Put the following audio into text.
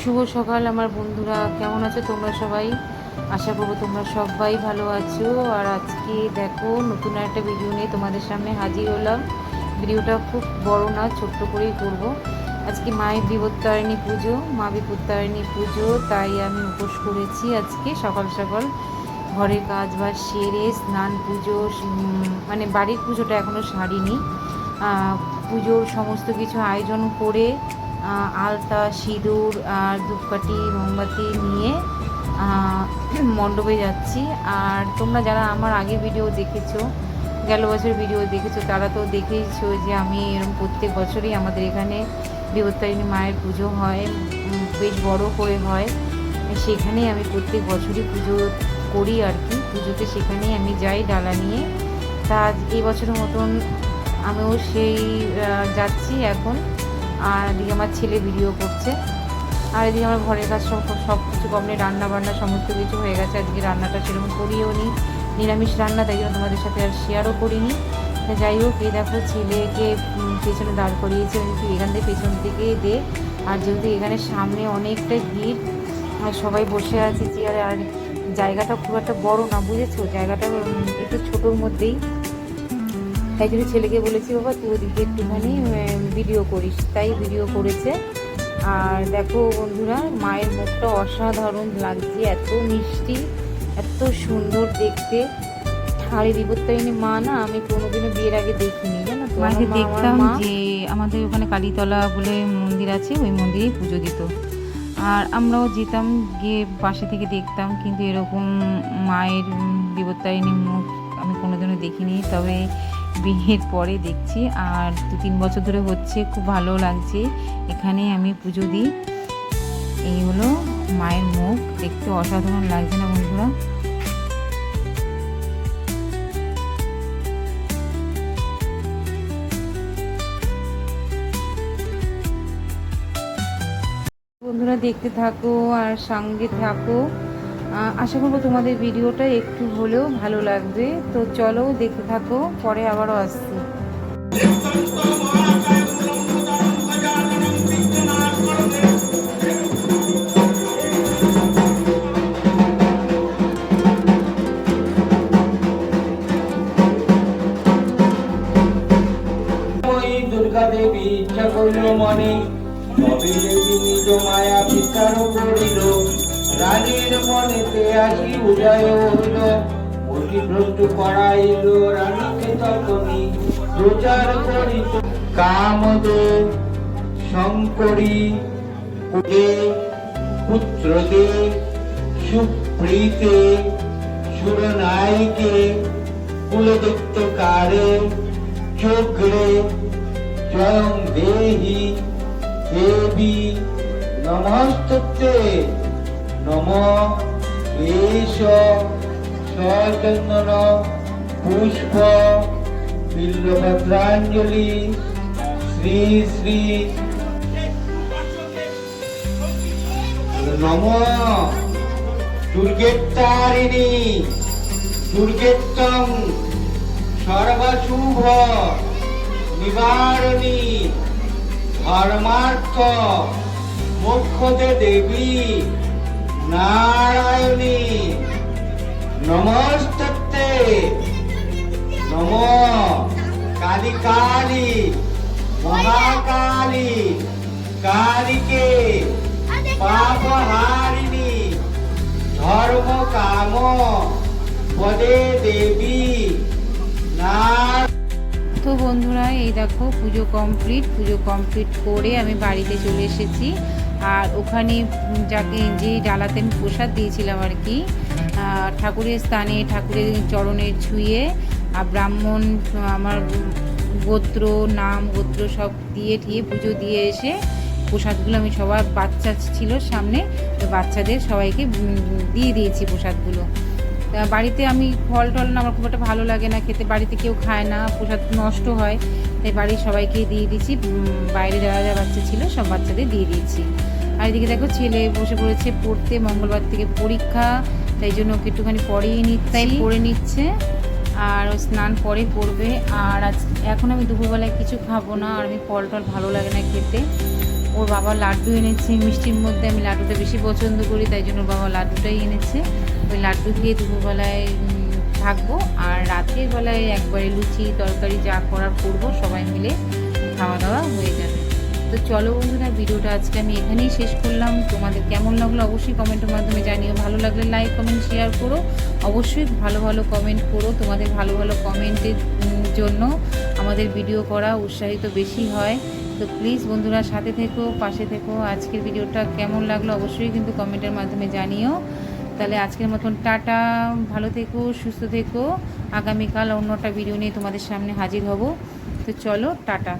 শুভ সকাল আমার বন্ধুরা, কেমন আছো তোমরা সবাই? আশা করব তোমরা সবাই ভালো আছো। আর আজকে দেখো, নতুন একটা ভিডিও নিয়ে তোমাদের সামনে হাজির হলাম। ভিডিওটা খুব বড় না, ছোট্ট করেই করব। আজকে মায়ের বিপত্তারিণী পুজো, মা বিপত্তারিণী পুজো, তাই আমি উপোস করেছি আজকে সকাল সকাল। ঘরের কাজ বাজ সেরে, স্নান পুজো মানে বাড়ির পুজোটা এখনও সারিনি। পুজোর সমস্ত কিছু আয়োজন করে আলতা, সিঁদুর আর ধূপকাঠি, মোমবাতি নিয়ে মণ্ডপে যাচ্ছি। আর তোমরা যারা আমার আগে ভিডিও দেখেছ, গেল বছর ভিডিও দেখেছ, তারা তো দেখেইছো যে আমি এরকম প্রত্যেক বছরই আমাদের এখানে বিপত্তারিণী মায়ের পুজো হয় বেশ বড় করে হয়। সেখানেই আমি প্রত্যেক বছরই পুজো করি আর কি। পুজোতে সেখানেই আমি যাই ডালা নিয়ে। তা এই বছরের মতন আমিও সেই যাচ্ছি এখন। আর এদিকে আমার ছেলে ভিডিও করছে। আর এদিকে আমার ঘরের কাজ সব সব কিছু কমপ্লিট রান্না বান্না সমস্ত কিছু হয়ে গেছে। আজকে রান্নাটা সেরকম করিও নি। নিরামিষ রান্না, তাই জন্য তোমাদের সাথে আর শেয়ারও করিনি। যাই হোক, এই দেখো ছেলেকে পেছনে দাঁড় করিয়েছে। একটু এখান থেকে পেছন দিকে দে। আর যেহেতু এখানে সামনে অনেকটা ভিড়, আর সবাই বসে আছে চেয়ারে আর জায়গাটা খুব একটা বড় না, বুঝেছ? জায়গাটা একটু ছোটোর মধ্যেই। তাই জন্য ছেলেকে বলেছি বাবা তুই ওদিকে একটুখানি ভিডিও করিস। তাই ভিডিও করেছে। আর দেখো বন্ধুরা মায়ের মুখটা অসাধারণ লাগছে এত মিষ্টি এত সুন্দর দেখতে। আর এই বিপত্তারিণী মা না আমি কোনোদিনও বিয়ের আগে দেখিনি জানো তো? দেখতাম যে আমাদের ওখানে কালীতলা বলে মন্দির আছে ওই মন্দিরেই পুজো দিত। আর আমরাও যেতাম গিয়ে পাশে থেকে দেখতাম কিন্তু এরকম মায়ের বিপত্তারিণী মুখ আমি কোনোদিনও দেখিনি। তবে বিয়ের পরে দেখছি, আর দু তিন বছর ধরে হচ্ছে, খুব ভালো লাগছে। এখানে আমি পুজো দিই। এই হলো মায়ের মুখ। দেখতে অসাধারণ লাগছে না বন্ধুরা? বন্ধুরা দেখতে থাকো আর সঙ্গে থাকো। আশা করব তোমাদের ভিডিওটা একটু হলেও ভালো লাগবে। তো চলো দেখতে থাকো, পরে আবারও আসছি। মনে তবে নিজ মায়া বিস্তার করিল। রানীর মনেতে আসি উদয় হইল। অতিভ্রষ্ট করাইল রানীকে তখনই। প্রচার করিত কামদেব শঙ্করী। কুলে পুত্রদেব সুপ্রীতে, সুরনায়িকে কুলদত্তকারে চোখরে স্বয়ং দেহি, দেবী নমস্তে নম এষ সচন্দন পুষ্প বিল্লভদ্রাঞ্জলি। শ্রী শ্রী নম দুর্গেত্তারিণী। দুর্গেত্তম সর্বশুভ নিবারণী। ধর্মার্থ মোক্ষদে দেবী। নারায়ণী। নমস্তে নম। কালী কালী। মহাকালী। কালীকে। পাপহারিণী। ধর্ম কাম। পদে দেবী। নার তো বন্ধুরা, এই দেখো পুজো কমপ্লিট। পুজো কমপ্লিট করে আমি বাড়িতে চলে এসেছি। আর ওখানে যাকে যে ডালাতে আমি প্রসাদ দিয়েছিলাম আর কি ঠাকুরের স্থানে, ঠাকুরের চরণে ছুঁয়ে, আর ব্রাহ্মণ, আমার গোত্র, নাম, গোত্র সব দিয়ে ঠিয়ে পুজো দিয়ে এসে প্রসাদগুলো আমি সবার বাচ্চা ছিল সামনে, তো বাচ্চাদের সবাইকে দিয়ে দিয়েছি প্রসাদগুলো। তা বাড়িতে আমি ফল টল না, আমার খুব একটা ভালো লাগে না খেতে, বাড়িতে কেউ খায় না, প্রসাদ নষ্ট হয়, তাই বাড়ির সবাইকে দিয়ে দিয়েছি বাইরে যারা যারা বাচ্চা ছিল, সব বাচ্চাদের দিয়ে দিয়েছি। আর এদিকে দেখো ছেলে বসে পড়েছে পড়তে মঙ্গলবার থেকে পরীক্ষা তাই জন্য ওকে একটুখানি পড়িয়ে নিচ্ছে। তাই? পড়ে নিচ্ছে আর ও স্নান পরে করবে আর আজ এখন আমি দুপুরবেলায় কিছু খাব না আর আমি ফল টল ভালো লাগে না খেতে। ওর বাবা লাড্ডু এনেছে মিষ্টির মধ্যে আমি লাড্ডুটা বেশি পছন্দ করি তাই জন্য ওর বাবা লাড্ডুটাই এনেছে। ওই লাড্ডু খেয়ে দুপুরবেলায় থাকব। আর রাতের বেলায় একবারে লুচি তরকারি যা করার করব সবাই মিলে খাওয়া দাওয়া হয়ে যাবে। তো চলো বন্ধুরা, ভিডিওটা আজকে আমি এখানেই শেষ করলাম। তোমাদের কেমন লাগল অবশ্যই কমেন্টের মাধ্যমে জানিও। ভালো লাগলে লাইক কমেন্ট শেয়ার করো। অবশ্যই ভালো ভালো কমেন্ট করো তোমাদের ভালো ভালো কমেন্টের জন্য। আমাদের ভিডিও করা উৎসাহিত বেশি হয়। তো প্লিজ বন্ধুরা সাথে থেকো, পাশে থেকো। আজকের ভিডিওটা কেমন লাগল অবশ্যই কিন্তু কমেন্টের মাধ্যমে জানিও। তাহলে আজকের মতন টাটা, ভালো থেকো, সুস্থ থেকো। আগামীকাল অন্য একটা ভিডিও নিয়ে তোমাদের সামনে হাজির হব। তো চলো, টাটা।